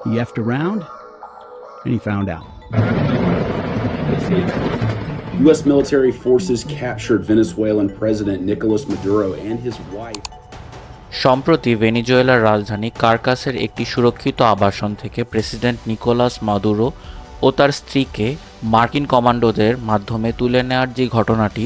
He effed around, and he found out. U.S. military forces captured Venezuelan President Nicolas Maduro and his wife. সম্প্রতি ভেনিজুয়েলার রাজধানী কার্কাসের একটি সুরক্ষিত আবাসন থেকে প্রেসিডেন্ট নিকোলাস মাদুরো ও তার স্ত্রীকে মার্কিন কমান্ডোদের মাধ্যমে তুলে নেওয়ার যে ঘটনাটি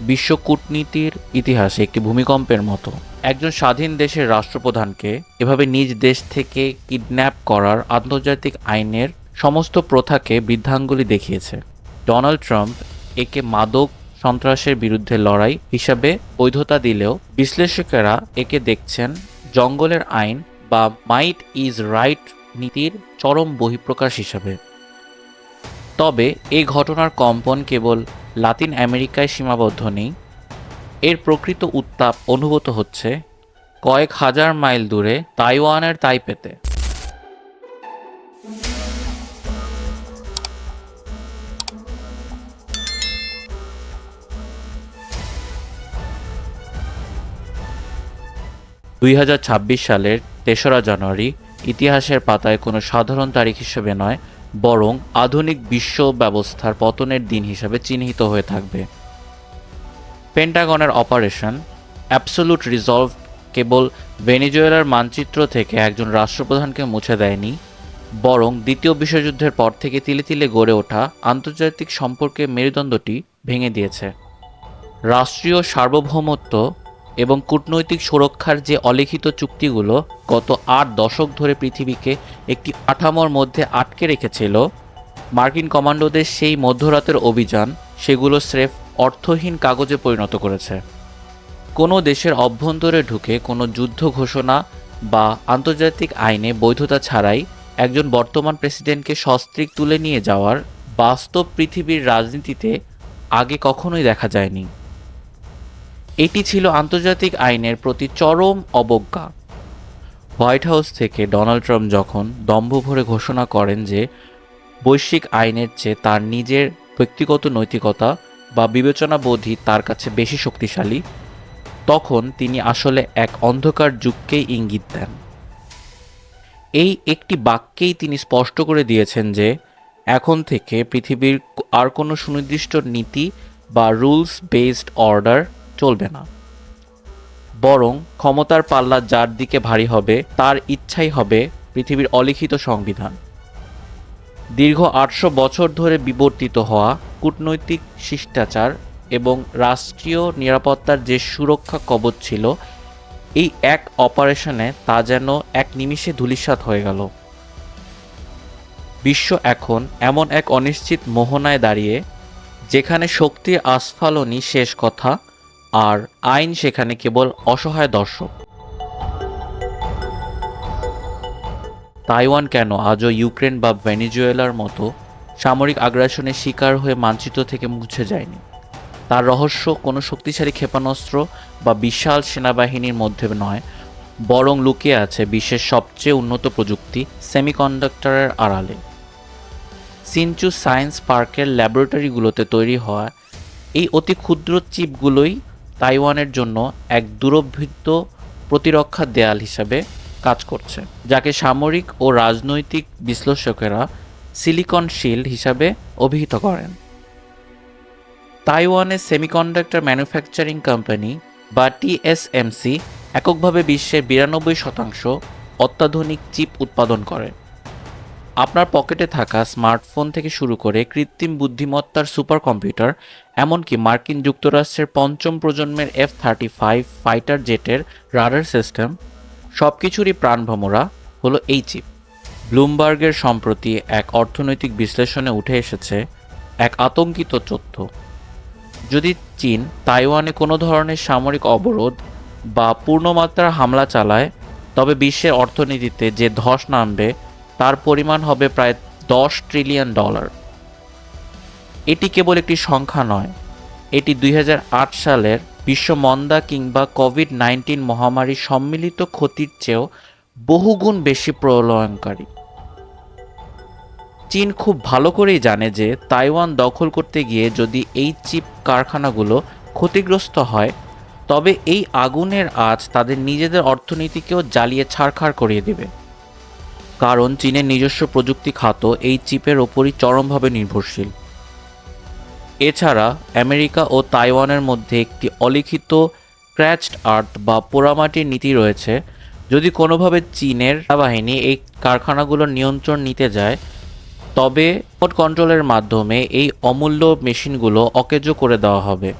বিশ্ব কূটনীতির ইতিহাসে একটি ভূমিকম্পের মতো একজন স্বাধীন দেশের রাষ্ট্রপ্রধানকে এভাবে নিজ দেশ থেকে কিডন্যাপ করার আন্তর্জাতিক আইনের সমস্ত প্রথাকে বৃদ্ধাঙ্গুলি দেখিয়েছে। ডোনাল্ড ট্রাম্প একে মাদক সন্ত্রাসের বিরুদ্ধে লড়াই হিসাবে বৈধতা দিলেও বিশ্লেষকেরা একে দেখছেন জঙ্গলের আইন বা মাইট ইজ রাইট নীতির চরম বহিঃপ্রকাশ হিসাবে। তবে এই ঘটনার কম্পন কেবল লাতিন আমেরিকায় সীমাবদ্ধ নেই এর প্রকৃত উত্তাপ অনুভূত হচ্ছে কয়েক হাজার মাইল দূরে তাইওয়ানের তাইপেতে। দুই সালের তেসরা জানুয়ারি ইতিহাসের পাতায় কোনো সাধারণ তারিখ হিসেবে নয়, বরং আধুনিক বিশ্ব ব্যবস্থার পতনের দিন হিসাবে চিহ্নিত হয়ে থাকবে। পেন্টাগনের অপারেশন অ্যাবসোলুট রিজলভ কেবল ভেনিজুয়েলার মানচিত্র থেকে একজন রাষ্ট্রপ্রধানকে মুছে দেয়নি, বরং দ্বিতীয় বিশ্বযুদ্ধের পর থেকে তিলে তিলে গড়ে ওঠা আন্তর্জাতিক সম্পর্কে মেরুদণ্ডটি ভেঙে দিয়েছে। রাষ্ট্রীয় সার্বভৌমত্ব এবং কূটনৈতিক সুরক্ষার যে অলিখিত চুক্তিগুলো গত আট দশক ধরে পৃথিবীকে একটি কাঠামোর মধ্যে আটকে রেখেছিল, মার্কিন কমান্ডোদের সেই মধ্যরাতের অভিযান, সেগুলো স্রেফ অর্থহীন কাগজে পরিণত করেছে। কোনো দেশের অভ্যন্তরে ঢুকে কোনো যুদ্ধ ঘোষণা বা আন্তর্জাতিক আইনে বৈধতা ছাড়াই একজন বর্তমান প্রেসিডেন্টকে সস্ত্রীক তুলে নিয়ে যাওয়ার বাস্তব পৃথিবীর রাজনীতিতে আগে কখনোই দেখা যায়নি। এটি ছিল আন্তর্জাতিক আইনের প্রতি চরম অবজ্ঞা। হোয়াইট হাউস থেকে ডোনাল্ড ট্রাম্প যখন দম্ভ ভরে ঘোষণা করেন যে বৈশ্বিক আইনের চেয়ে তার নিজের ব্যক্তিগত নৈতিকতা বা বিবেচনাবোধই তার কাছে বেশি শক্তিশালী, তখন তিনি আসলে এক অন্ধকার যুগকেই ইঙ্গিত দেন। এই একটি বাক্যেই তিনি স্পষ্ট করে দিয়েছেন যে, এখন থেকে পৃথিবীর আর কোনো সুনির্দিষ্ট নীতি বা রুলস বেসড অর্ডার চলবে না। বরং ক্ষমতার পাল্লা যার দিকে ভারী হবে, তার ইচ্ছাই হবে পৃথিবীর অলিখিত সংবিধান। দীর্ঘ আটশো বছর ধরে বিবর্তিত হওয়া কূটনৈতিক শিষ্টাচার এবং রাষ্ট্রীয় নিরাপত্তার যে সুরক্ষা কবচ ছিল, এই এক অপারেশনে তা যেন এক নিমিষে ধূলিসাৎ হয়ে গেল। বিশ্ব এখন এমন এক অনিশ্চিত মোহনায় দাঁড়িয়ে, যেখানে শক্তির আস্ফালনই শেষ কথা, আর আইন সেখানে কেবল অসহায় দর্শক। তাইওয়ান কেন আজও ইউক্রেন বা ভেনিজুয়েলার মতো সামরিক আগ্রাসনের শিকার হয়ে মানচিত্র থেকে মুছে যায়নি? তার রহস্য কোনো শক্তিশালী ক্ষেপণাস্ত্র বা বিশাল সেনাবাহিনীর মধ্যে নয়, বরং লুকিয়ে আছে বিশ্বের সবচেয়ে উন্নত প্রযুক্তি সেমিকন্ডাক্টরের আড়ালে। সিনচু সায়েন্স পার্কের ল্যাবরেটরিগুলোতে তৈরি হওয়া এই অতি ক্ষুদ্র চিপগুলোই তাইওয়ানের জন্য এক দূরবৃত্ত প্রতিরক্ষা দেয়াল হিসাবে কাজ করছে, যাকে সামরিক ও রাজনৈতিক বিশ্লেষকেরা সিলিকন শিল্ড হিসাবে অভিহিত করেন। তাইওয়ানের সেমিকন্ডাক্টর ম্যানুফ্যাকচারিং কোম্পানি, বা টিএসএমসি এককভাবে বিশ্বের বিরানব্বই শতাংশ অত্যাধুনিক চিপ উৎপাদন করে। আপনার পকেটে থাকা স্মার্টফোন থেকে শুরু করে কৃত্রিম বুদ্ধিমত্তার সুপার কম্পিউটার এমনকি মার্কিন যুক্তরাষ্ট্রের পঞ্চম প্রজন্মের এফ থার্টি ফাইভ ফাইটার জেটের রাডার সিস্টেম সব কিছুরই প্রাণভমরা হলো এই চিপ ব্লুমবার্গের সম্প্রতি এক অর্থনৈতিক বিশ্লেষণে উঠে এসেছে এক আতঙ্কিত তথ্য। যদি চীন তাইওয়ানে কোনো ধরনের সামরিক অবরোধ বা পূর্ণমাত্রার হামলা চালায়, তবে বিশ্বের অর্থনীতিতে যে ধস নামবে, তার পরিমাণ হবে প্রায় দশ ট্রিলিয়ন ডলার। এটি কেবল একটি সংখ্যা নয়, এটি দুই হাজার আট সালের বিশ্ব মন্দা কিংবা কোভিড নাইন্টিন মহামারী সম্মিলিত ক্ষতির চেয়েও বহুগুণ বেশি প্রলয়ঙ্কারী। চীন খুব ভালো করেই জানে যে তাইওয়ান দখল করতে গিয়ে যদি এই চিপ কারখানাগুলো ক্ষতিগ্রস্ত হয়, তবে এই আগুনের আজ তাদের নিজেদের অর্থনীতিকেও জ্বালিয়ে ছাড়খাড় করিয়ে দেবে। কারণ চীনের নিজস্ব প্রযুক্তি খাত এই চিপের ওপরই চরমভাবে নির্ভরশীল। এছাড়া আমেরিকা ও তাইওয়ানের মধ্যে একটি অলিখিত ক্র্যাচড আর্থ বা পোড়ামাটির নীতি রয়েছে। যদি কোনোভাবে চীনের বাহিনী এই কারখানাগুলোর নিয়ন্ত্রণ নিতে যায়, তবে রিমোট কন্ট্রোলের মাধ্যমে এই অমূল্য মেশিনগুলো অকেজো করে দেওয়া হবে।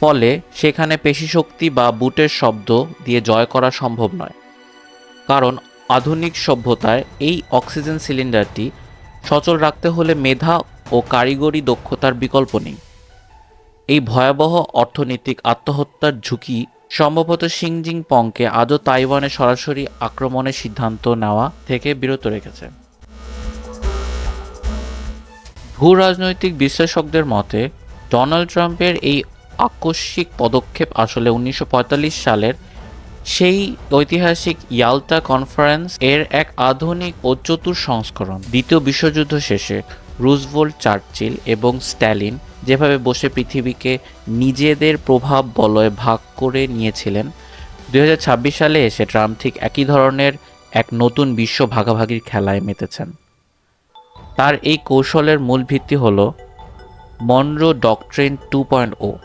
ফলে সেখানে পেশিশক্তি বা বুটের শব্দ দিয়ে জয় করা সম্ভব নয়। কারণ আধুনিক সভ্যতায় এই অক্সিজেন সিলিন্ডারটি সচল রাখতে হলে মেধা ও কারিগরি দক্ষতার বিকল্প নেই। এই ভয়াবহ অর্থনৈতিক আত্মহত্যার ঝুঁকি সম্ভবত সিংজিং পংকে আজও তাইওয়ানে সরাসরি আক্রমণের সিদ্ধান্ত নেওয়া থেকে বিরত রেখেছে। ভূ রাজনৈতিক বিশ্লেষকদের মতে, ডোনাল্ড ট্রাম্পের এই আকস্মিক পদক্ষেপ আসলে উনিশশো পঁয়তাল্লিশ সালের সেই ঐতিহাসিক ইয়ালটা কনফারেন্স এর এক আধুনিক ও চতুর সংস্করণ, দ্বিতীয় বিশ্বযুদ্ধ শেষে রুজভোল্ট, চার্চিল এবং স্ট্যালিন যেভাবে বসে পৃথিবীকে নিজেদের প্রভাব বলয়ে ভাগ করে নিয়েছিলেন, দুই হাজার ছাব্বিশ সালে এসে ট্রাম্প ঠিক একই ধরনের এক নতুন বিশ্ব ভাগাভাগির খেলায় মেতেছেন। তার এই কৌশলের মূল ভিত্তি হল Monroe doctrine two point O.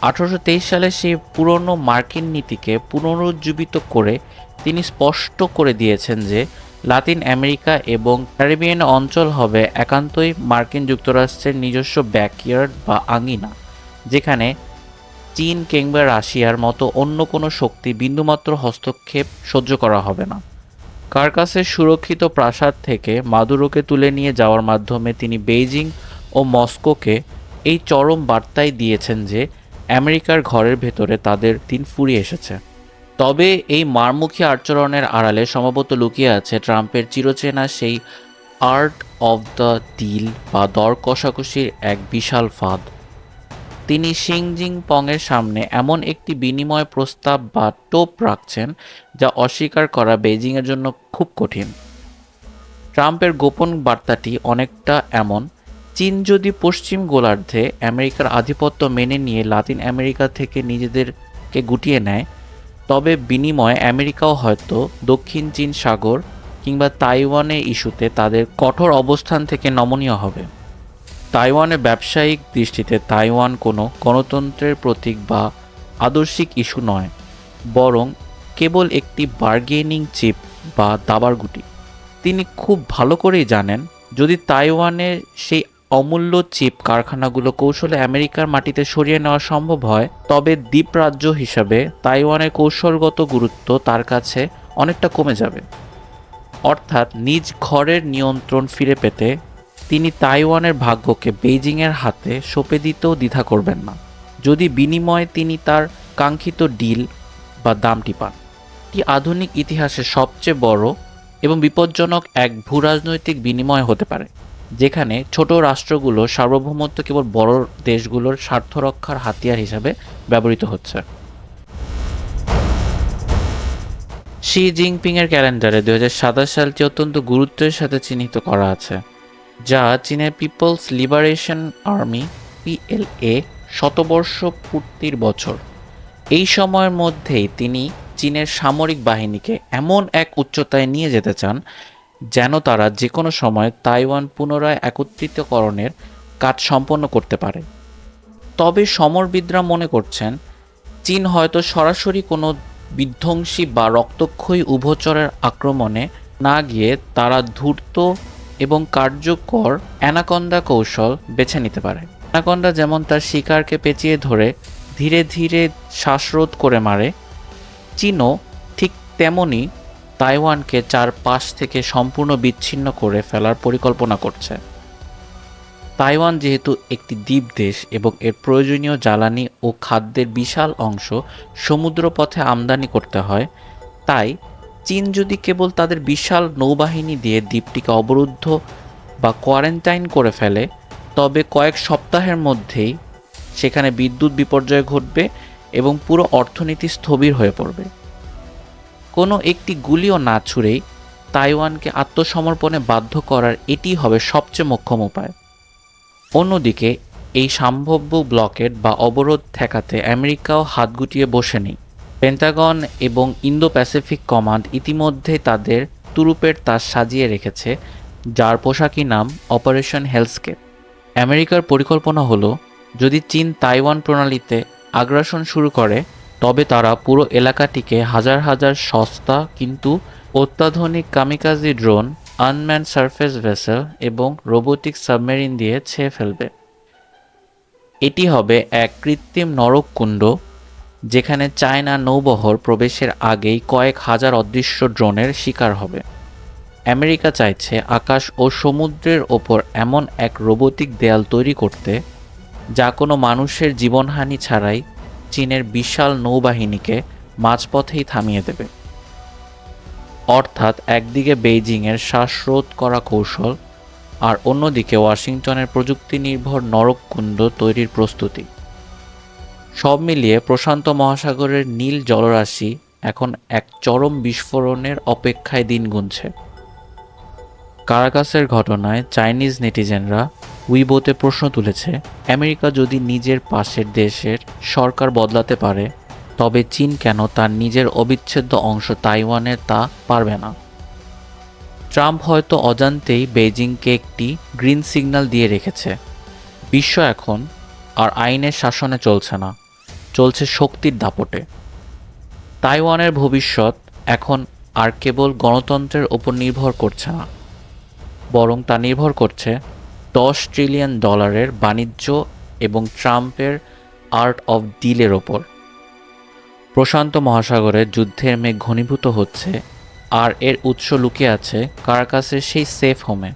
আঠারোশো তেইশ সালে সেই পুরনো মার্কিন নীতিকে পুনরুজ্জীবিত করে তিনি স্পষ্ট করে দিয়েছেন যে লাতিন আমেরিকা এবং ক্যারিবিয়ান অঞ্চল হবে একান্তই মার্কিন যুক্তরাষ্ট্রের নিজস্ব ব্যাকইয়ার্ড বা আঙিনা, যেখানে চীন কিংবা রাশিয়ার মতো অন্য কোনো শক্তি বিন্দুমাত্র হস্তক্ষেপ সহ্য করা হবে না। কার্কাসের সুরক্ষিত প্রাসাদ থেকে মাদুরোকে তুলে নিয়ে যাওয়ার মাধ্যমে তিনি বেইজিং ও মস্কোকে এই চরম বার্তাই দিয়েছেন যে আমেরিকার ঘরের ভেতরে তাদের দিন ফুরিয়ে এসেছে। তবে এই মারমুখী আচরণের আড়ালে সম্ভবত লুকিয়ে আছে ট্রাম্পের চিরচেনা সেই আর্ট অফ দ্য ডিল বা দর কষাকষির এক বিশাল ফাঁদ। তিনি শিংজিং পংয়ের সামনে এমন একটি বিনিময় প্রস্তাব বা টোপ রাখছেন যা অস্বীকার করা বেজিংয়ের জন্য খুব কঠিন। ট্রাম্পের গোপন বার্তাটি অনেকটা এমন, চীন যদি পশ্চিম গোলার্ধে আমেরিকার আধিপত্য মেনে নিয়ে লাতিন আমেরিকা থেকে নিজেদেরকে গুটিয়ে নেয় তবে বিনিময়ে আমেরিকাও হয়তো দক্ষিণ চীন সাগর কিংবা তাইওয়ানের ইস্যুতে তাদের কঠোর অবস্থান থেকে নমনীয় হবে। তাইওয়ানের ব্যবসায়িক দৃষ্টিতে তাইওয়ান কোনো গণতন্ত্রের প্রতীক বা আদর্শিক ইস্যু নয়, বরং কেবল একটি বার্গেনিং চিপ বা দাবার গুটি। তিনি খুব ভালো করেই জানেন, যদি তাইওয়ানের সেই অমূল্য চিপ কারখানাগুলো কৌশলে আমেরিকার মাটিতে সরিয়ে নেওয়া সম্ভব হয়, তবে দ্বীপরাজ্য হিসাবে তাইওয়ানের কৌশলগত গুরুত্ব তার কাছে অনেকটা কমে যাবে। অর্থাৎ নিজ ঘরের নিয়ন্ত্রণ ফিরে পেতে তিনি তাইওয়ানের ভাগ্যকে বেইজিংয়ের হাতে সঁপে দিতেও দ্বিধা করবেন না, যদি বিনিময়ে তিনি তার কাঙ্ক্ষিত ডিল বা দামটি পান। এটি আধুনিক ইতিহাসের সবচেয়ে বড় এবং বিপজ্জনক এক ভূরাজনৈতিক বিনিময় হতে পারে। যেখানে ছোট রাষ্ট্রগুলো সার্বভৌমত্ব কেবল বড় দেশগুলোর স্বার্থ রক্ষার হাতিয়ার হিসাবে ব্যবহৃত হচ্ছে। শি জিনপিংয়ের ক্যালেন্ডারে দু সালটি অত্যন্ত গুরুত্বের সাথে চিহ্নিত করা আছে, যা চীনের পিপলস লিবারেশন আর্মি, পিএলএ, শতবর্ষ পূর্তির বছর। এই সময়ের মধ্যেই তিনি চীনের সামরিক বাহিনীকে এমন এক উচ্চতায় নিয়ে যেতে চান যেন তারা যে কোনো সময় তাইওয়ান পুনরায় একত্রিতকরণের কাজ সম্পন্ন করতে পারে। তবে সমরবিদরা মনে করছেন, চীন হয়তো সরাসরি কোনো বিধ্বংসী বা রক্তক্ষয়ী উভচরের আক্রমণে না গিয়ে তারা ধূর্ত এবং কার্যকর অ্যানাকন্ডা কৌশল বেছে নিতে পারে। অ্যানাকন্ডা যেমন তার শিকারকে পেঁচিয়ে ধরে ধীরে ধীরে শ্বাসরোধ করে মারে, চীনও ঠিক তেমনই তাইওয়ানকে চারপাশ থেকে সম্পূর্ণ বিচ্ছিন্ন করে ফেলার পরিকল্পনা করছে। তাইওয়ান যেহেতু একটি দ্বীপ দেশ এবং এর প্রয়োজনীয় জ্বালানি ও খাদ্যের বিশাল অংশ সমুদ্রপথে আমদানি করতে হয়, তাই চীন যদি কেবল তাদের বিশাল নৌবাহিনী দিয়ে দ্বীপটিকে অবরুদ্ধ বা কোয়ারেন্টাইন করে ফেলে, তবে কয়েক সপ্তাহের মধ্যেই সেখানে বিদ্যুৎ বিপর্যয় ঘটবে এবং পুরো অর্থনীতি স্থবির হয়ে পড়বে। কোনো একটি গুলিও না ছুঁড়েই তাইওয়ানকে আত্মসমর্পণে বাধ্য করার এটি হবে সবচেয়ে মোক্ষম উপায়। অন্যদিকে, এই সম্ভাব্য ব্লকেট বা অবরোধ ঠেকাতে আমেরিকাও হাত গুটিয়ে বসে নেই পেন্টাগন এবং ইন্দো প্যাসিফিক কমান্ড ইতিমধ্যে তাদের তুরুপের তাস সাজিয়ে রেখেছে, যার পোশাকি নাম অপারেশন হেলসকেপ। আমেরিকার পরিকল্পনা হলো, যদি চীন তাইওয়ান প্রণালীতে আগ্রাসন শুরু করে তবে তারা পুরো এলাকাটিকে হাজার হাজার সস্তা কিন্তু অত্যাধুনিক kamikaze drone unmanned surface vessel এবং রোবোটিক সাবমেরিন দিয়ে ছেয়ে ফেলবে। এটি হবে এক কৃত্রিম নরককুণ্ড যেখানে চায়না নৌবহর প্রবেশের আগেই কয়েক হাজার অদৃশ্য ড্রোনের শিকার হবে। আমেরিকা চাইছে আকাশ ও সমুদ্রের ওপর এমন এক রোবোটিক দেয়াল তৈরি করতে, যা কোনো মানুষের জীবনহানি ছাড়াই চীনের বিশাল নৌবাহিনীকে মাঝপথেই থামিয়ে দেবে। অর্থাৎ একদিকে বেইজিংয়ের শ্বাসরোধ করা কৌশল আর অন্যদিকে ওয়াশিংটনের প্রযুক্তি নির্ভর নরককুণ্ড তৈরির প্রস্তুতি। সব মিলিয়ে প্রশান্ত মহাসাগরের নীল জলরাশি এখন এক চরম বিস্ফোরণের অপেক্ষায় দিন গুনছে। কারাকাসের ঘটনায় চাইনিজ নেটিজেনরা উইবোতে প্রশ্ন তুলেছে, আমেরিকা যদি নিজের পাশের দেশের সরকার বদলাতে পারে, তবে চীন কেন তার নিজের অবিচ্ছেদ্য অংশ তাইওয়ানের তা পারবে না? ট্রাম্প হয়তো অজান্তেই বেইজিংকে একটি গ্রিন সিগন্যাল দিয়ে রেখেছে। বিশ্ব এখন আর আইনের শাসনে চলছে না, চলছে শক্তির দাপটে। তাইওয়ানের ভবিষ্যৎ এখন আর কেবল গণতন্ত্রের ওপর নির্ভর করছে না, বরং তা নির্ভর করছে দশ ট্রিলিয়ন ডলারের বাণিজ্য এবং ট্রাম্পের আর্ট অফ ডিলের ওপর। প্রশান্ত মহাসাগরে যুদ্ধের মেঘ ঘনীভূত হচ্ছে আর এর উৎস লুকে আছে কারাকাসের সেই সেফ হোমে